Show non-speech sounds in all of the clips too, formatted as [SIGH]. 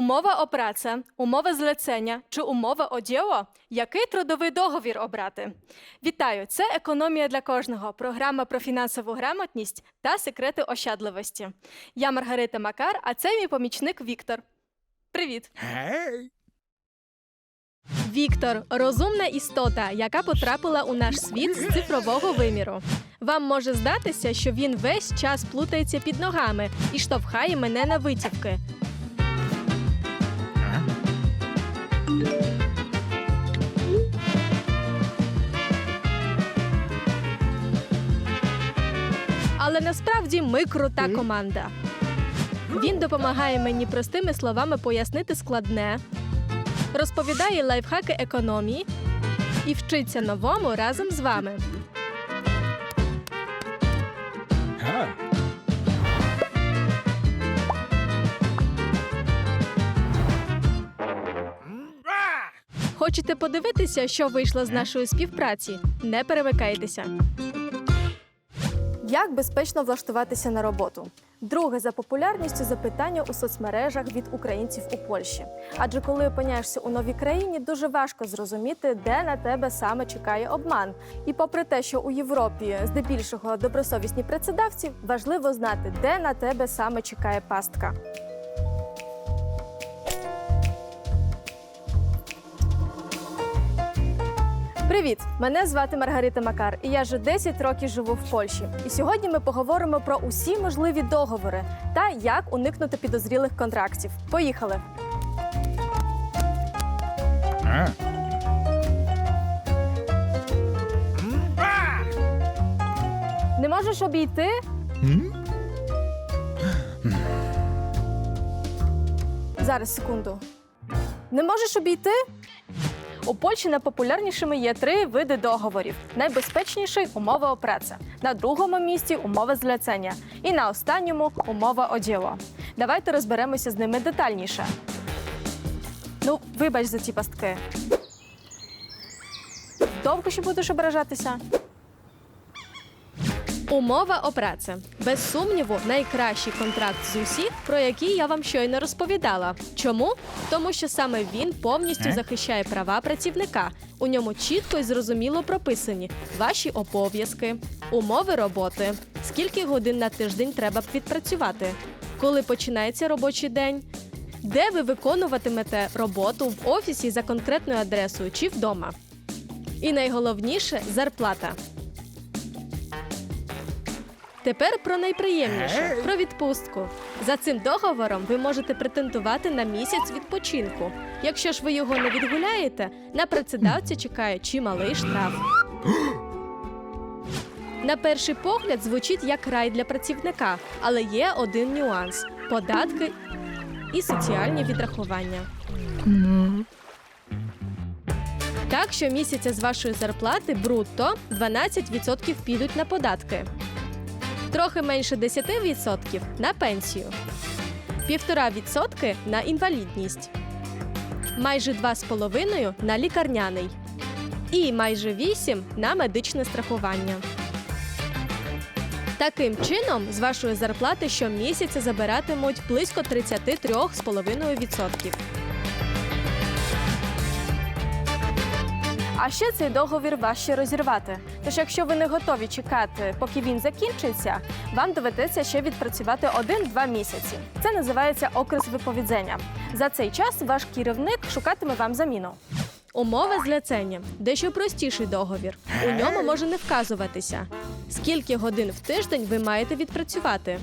Умова о праця, умова злецення чи умова о діло? Який трудовий договір обрати? Вітаю! Це економія для кожного. Програма про фінансову грамотність та секрети ощадливості. Я Маргарита Макар, а це мій помічник Віктор. Привіт! Гей! Віктор розумна істота, яка потрапила у наш світ з цифрового виміру. Вам може здатися, що він весь час плутається під ногами і штовхає мене на витівки. Але насправді ми крута команда. Він допомагає мені простими словами пояснити складне, розповідає лайфхаки економії і вчиться новому разом з вами. Хочете подивитися, що вийшло з нашої співпраці? Не перемикайтеся. Як безпечно влаштуватися на роботу? Друге за популярністю запитання у соцмережах від українців у Польщі. Адже коли опиняєшся у новій країні, дуже важко зрозуміти, де на тебе саме чекає обман. І попри те, що у Європі здебільшого добросовісні працедавці, важливо знати, де на тебе саме чекає пастка. Привіт! Мене звати Маргарита Макар, і я вже 10 років живу в Польщі. І сьогодні ми поговоримо про усі можливі договори та як уникнути підозрілих контрактів. Поїхали! а. Не можеш обійти? М? Зараз секунду. Не можеш обійти? У Польщі найпопулярнішими є три види договорів: найбезпечніший умова о праці, на другому місці умова зляцення, і на останньому умова оділо. Давайте розберемося з ними детальніше. Ну, вибач за ці пастки. Довго ще будеш ображатися? Умова о праці. Без сумніву, найкращий контракт з усіх, про який я вам щойно розповідала. Чому? Тому що саме він повністю захищає права працівника. У ньому чітко і зрозуміло прописані ваші обов'язки, умови роботи, скільки годин на тиждень треба відпрацювати, коли починається робочий день, де ви виконуватимете роботу в офісі за конкретною адресою чи вдома. І найголовніше зарплата. Тепер про найприємніше про відпустку. За цим договором ви можете претендувати на місяць відпочинку. Якщо ж ви його не відгуляєте, на працедавця чекає чималий штраф. [GASPS] На перший погляд звучить як рай для працівника, але є один нюанс: податки і соціальні відрахування. Так, щомісяця з вашої зарплати брутто 12% підуть на податки, трохи менше 10% на пенсію, 1,5% на інвалідність, майже 2,5% на лікарняний і майже 8% на медичне страхування. Таким чином, з вашої зарплати щомісяця забиратимуть близько 33,5%. А ще цей договір важче розірвати. Тож, якщо ви не готові чекати, поки він закінчиться, вам доведеться ще відпрацювати 1-2 місяці. Це називається окрес виповідзення. За цей час ваш керівник шукатиме вам заміну. Умова злецення дещо простіший договір. У ньому може не вказуватися, скільки годин в тиждень ви маєте відпрацювати,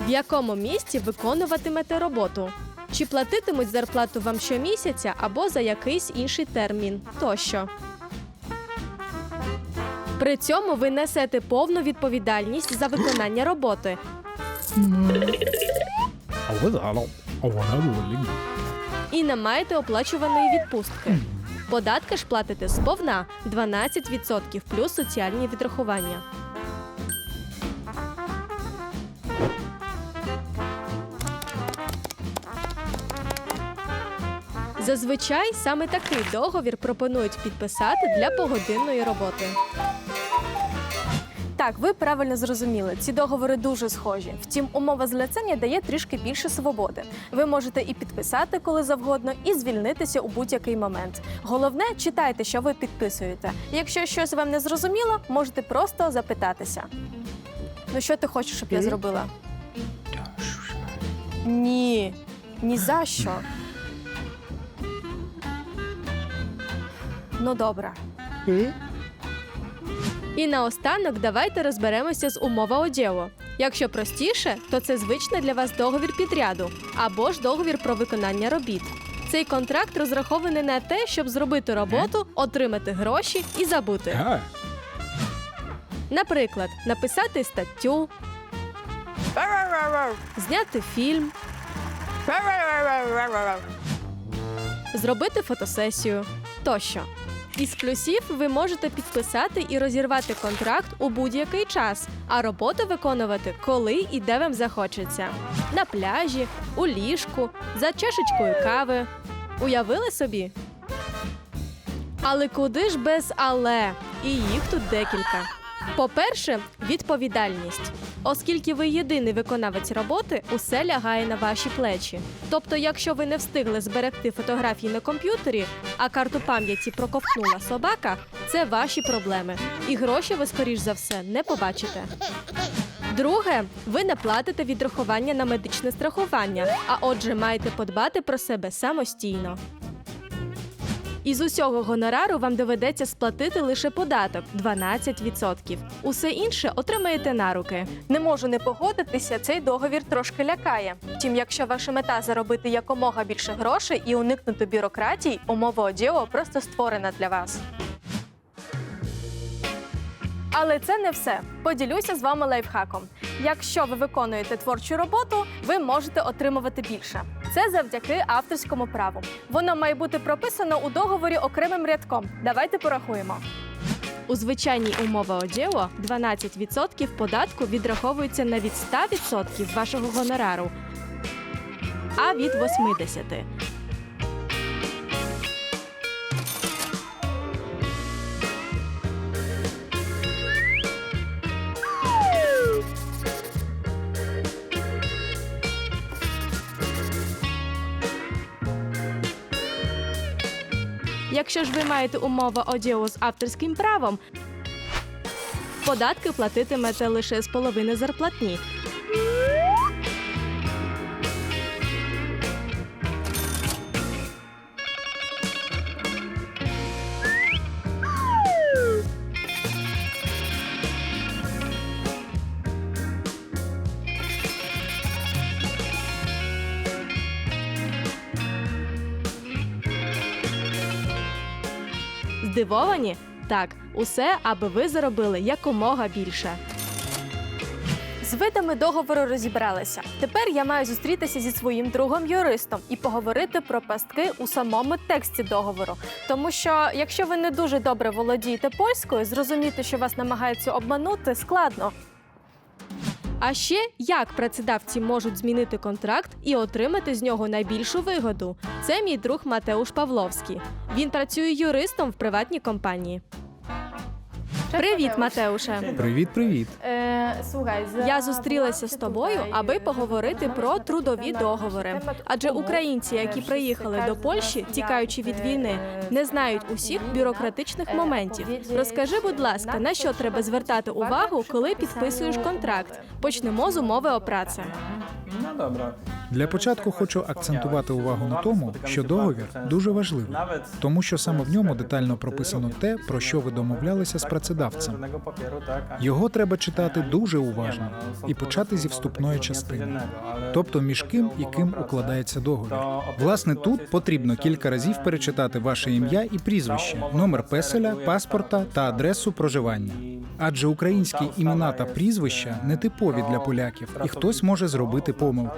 в якому місці виконуватимете роботу, чи платитимуть зарплату вам щомісяця або за якийсь інший термін тощо. При цьому ви несете повну відповідальність за виконання роботи. І не маєте оплачуваної відпустки. Податки ж платите сповна 12% плюс соціальні відрахування. Зазвичай саме такий договір пропонують підписати для погодинної роботи. Так, ви правильно зрозуміли. Ці договори дуже схожі. Втім, умова злицення дає трішки більше свободи. Ви можете і підписати коли завгодно, і звільнитися у будь-який момент. Головне, читайте, що ви підписуєте. Якщо щось вам не зрозуміло, можете просто запитатися. Ну що ти хочеш, щоб я зробила? Ні, ні за що. Ну добре. І наостанок давайте розберемося з умова одєву. Якщо простіше, то це звичний для вас договір підряду або ж договір про виконання робіт. Цей контракт розрахований на те, щоб зробити роботу, отримати гроші і забути. Наприклад, написати статтю, зняти фільм, зробити фотосесію тощо. Із плюсів ви можете підписати і розірвати контракт у будь-який час, а роботу виконувати коли і де вам захочеться: на пляжі, у ліжку, за чашечкою кави. Уявили собі? Але куди ж без але? І їх тут декілька. По-перше, відповідальність. Оскільки ви єдиний виконавець роботи, усе лягає на ваші плечі. Тобто, якщо ви не встигли зберегти фотографії на комп'ютері, а карту пам'яті проковтнула собака, це ваші проблеми. І гроші ви, скоріш за все, не побачите. Друге, ви не платите відрахування на медичне страхування, а отже, маєте подбати про себе самостійно. Із усього гонорару вам доведеться сплатити лише податок 12%. Усе інше отримаєте на руки. Не можу не погодитися, цей договір трошки лякає. Втім, якщо ваша мета заробити якомога більше грошей і уникнути бюрократії, умова одіо просто створена для вас. Але це не все. Поділюся з вами лайфхаком. Якщо ви виконуєте творчу роботу, ви можете отримувати більше. Це завдяки авторському праву. Воно має бути прописано у договорі окремим рядком. Давайте порахуємо. У звичайній умови ОДІО 12% податку відраховується не від 100% вашого гонорару, а від 80%. Якщо ж ви маєте умови одіо з авторським правом, податки платитимете лише з половини зарплатні. Здивовані? Так, усе, аби ви заробили якомога більше. З видами договору розібралися. Тепер я маю зустрітися зі своїм другом юристом і поговорити про пастки у самому тексті договору. Тому що, якщо ви не дуже добре володієте польською, зрозуміти, що вас намагаються обманути, складно. А ще як працедавці можуть змінити контракт і отримати з нього найбільшу вигоду? Це мій друг Матеуш Павловський. Він працює юристом в приватній компанії. Привіт, Матеуше. Привіт, привіт. Я зустрілася з тобою, аби поговорити про трудові договори. Адже українці, які приїхали до Польщі, тікаючи від війни, не знають усіх бюрократичних моментів. Розкажи, будь ласка, на що треба звертати увагу, коли підписуєш контракт? Почнемо з умови о праці. Dobra. Для початку хочу акцентувати увагу на тому, що договір дуже важливий, тому що саме в ньому детально прописано те, про що ви домовлялися з працедавцем. Його треба читати дуже уважно і почати зі вступної частини, тобто між ким і ким укладається договір. Власне, тут потрібно кілька разів перечитати ваше ім'я і прізвище, номер песеля, паспорта та адресу проживання. Адже українські імена та прізвища нетипові для поляків, і хтось може зробити помилку.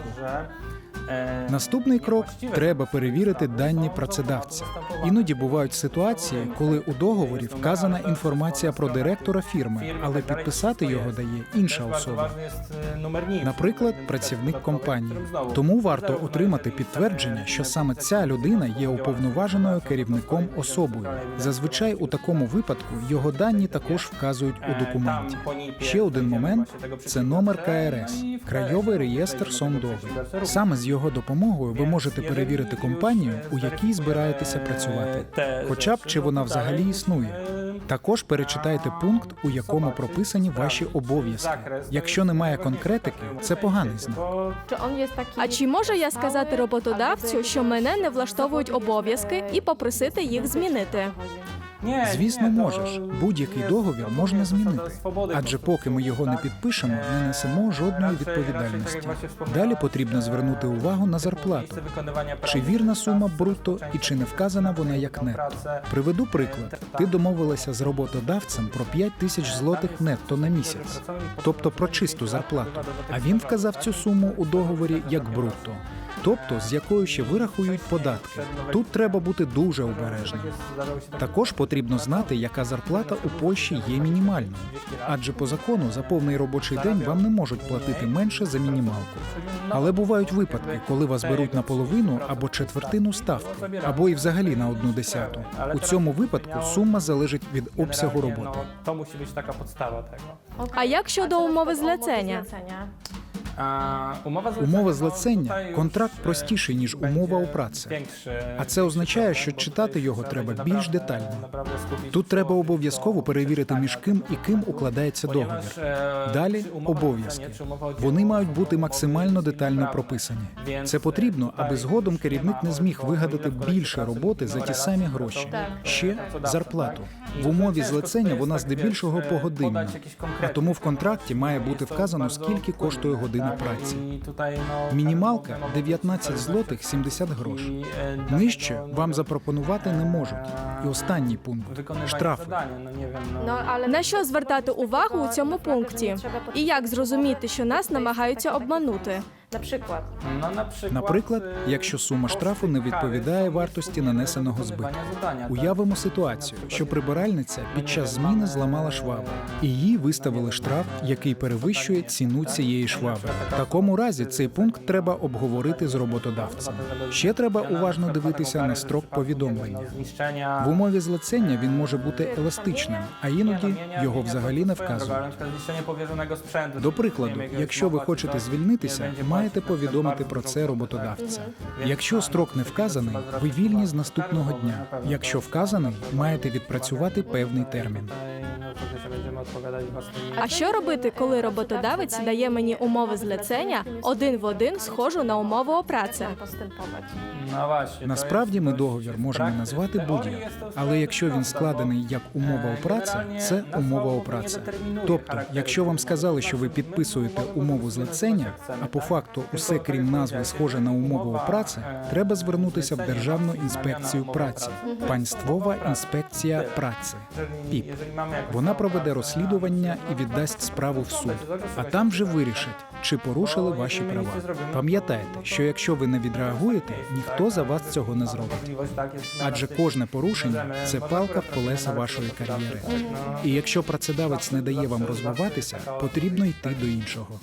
Наступний крок треба перевірити дані працедавця. Іноді бувають ситуації, коли у договорі вказана інформація про директора фірми, але підписати його дає інша особа. Наприклад, працівник компанії. Тому варто отримати підтвердження, що саме ця людина є уповноваженою керівником особою. Зазвичай у такому випадку його дані також вказують у документі. Ще один момент це номер КРС Крайовий реєстр Сондовий. Саме з його допомогою ви можете перевірити компанію, у якій збираєтеся працювати, хоча б чи вона взагалі існує. Також перечитайте пункт, у якому прописані ваші обов'язки. Якщо немає конкретики, це поганий знак. А чи можу я сказати роботодавцю, що мене не влаштовують обов'язки і попросити їх змінити? Звісно, можеш. Будь-який договір можна змінити. Адже поки ми його не підпишемо, не несемо жодної відповідальності. Далі потрібно звернути увагу на зарплату. Чи вірна сума брутто і чи не вказана вона як нетто? Приведу приклад. Ти домовилася з роботодавцем про 5 тисяч злотих нетто на місяць, тобто про чисту зарплату. А він вказав цю суму у договорі як брутто, тобто з якою ще вирахують податки. Тут треба бути дуже обережним. Також потрібно знати, яка зарплата у Польщі є мінімальною, адже по закону за повний робочий день вам не можуть платити менше за мінімалку. Але бувають випадки, коли вас беруть на половину або четвертину ставки, або і взагалі на одну десяту. У цьому випадку сума залежить від обсягу роботи. А як щодо умови злецення? Умова ну, контракт простіший ніж умова у праці. А це означає, що читати його треба більш детально. Тут треба обов'язково перевірити між ким і ким укладається договір. Далі обов'язки. Вони мають бути максимально детально прописані. Це потрібно, аби згодом керівник не зміг вигадати більше роботи за ті самі гроші. Ще зарплату. В умові ciężko злицення вона здебільшого погодинна. А тому в контракті має бути вказано, скільки коштує година tak? праці. Мінімалка 19 злотих 70 грошей. Нижче вам запропонувати не можуть. І останній пункт штрафи. але на що звертати увагу у цьому пункті? І як зрозуміти, що нас намагаються обманути? Наприклад, No, Наприклад, e, якщо сума штрафу не відповідає вартості нанесеного збитку. Уявимо ситуацію, що прибиральниця під час зміни зламала швабру, і їй виставили штраф, який перевищує ціну цієї швабри. В такому разі цей пункт треба обговорити з роботодавцем. Ще треба уважно дивитися на строк повідомлення. В умові злицення він може бути еластичним, а іноді його взагалі не вказують. До прикладу, якщо ви хочете звільнитися, маєте повідомити про це роботодавця. Якщо строк не вказаний, ви вільні з наступного дня. Якщо вказаний, маєте відпрацювати певний термін. А що робити, коли роботодавець дає мені умови злицення один в один схожу на умову о праці? постępować. Насправді ми договір можемо назвати будь-як, але якщо він складений як умова у праці, це умова у праці. Тобто, якщо вам сказали, що ви підписуєте умову злицення, а по факту усе крім назви схоже на умову у праці, треба звернутися в Державну інспекцію праці, панствова інспекція праці. ПІП. Вона проведе розслідування і віддасть справу в суд, а там вже вирішать, чи порушили ваші права. Пам'ятайте, що якщо ви не відреагуєте, ніхто за вас цього не зробить. Адже кожне порушення це палка в колеса вашої кар'єри. І якщо працедавець не дає вам розвиватися, потрібно йти до іншого.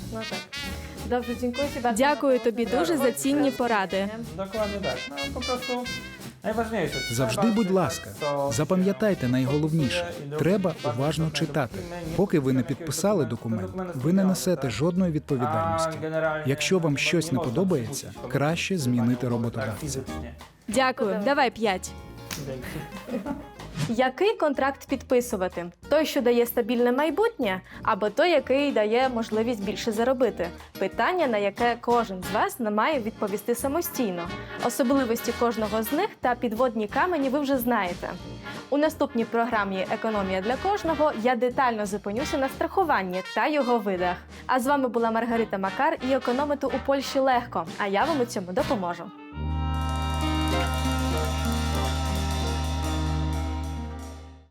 Дякую тобі дуже за цінні поради. Dokładnie tak. Завжди, будь ласка, запам'ятайте найголовніше: треба уважно читати. Поки ви не підписали документ, ви не несете жодної відповідальності. Якщо вам щось не подобається, краще змінити роботодавця. Дякую, давай п'ять. Який контракт підписувати? Той, що дає стабільне майбутнє, або той, який дає можливість більше заробити? Питання, на яке кожен з вас не має відповісти самостійно. Особливості кожного з них та підводні камені ви вже знаєте. У наступній програмі Економія для кожного я детально зупинюся на страхуванні та його видах. А з вами була Маргарита Макар і економити у Польщі легко. А я вам у цьому допоможу.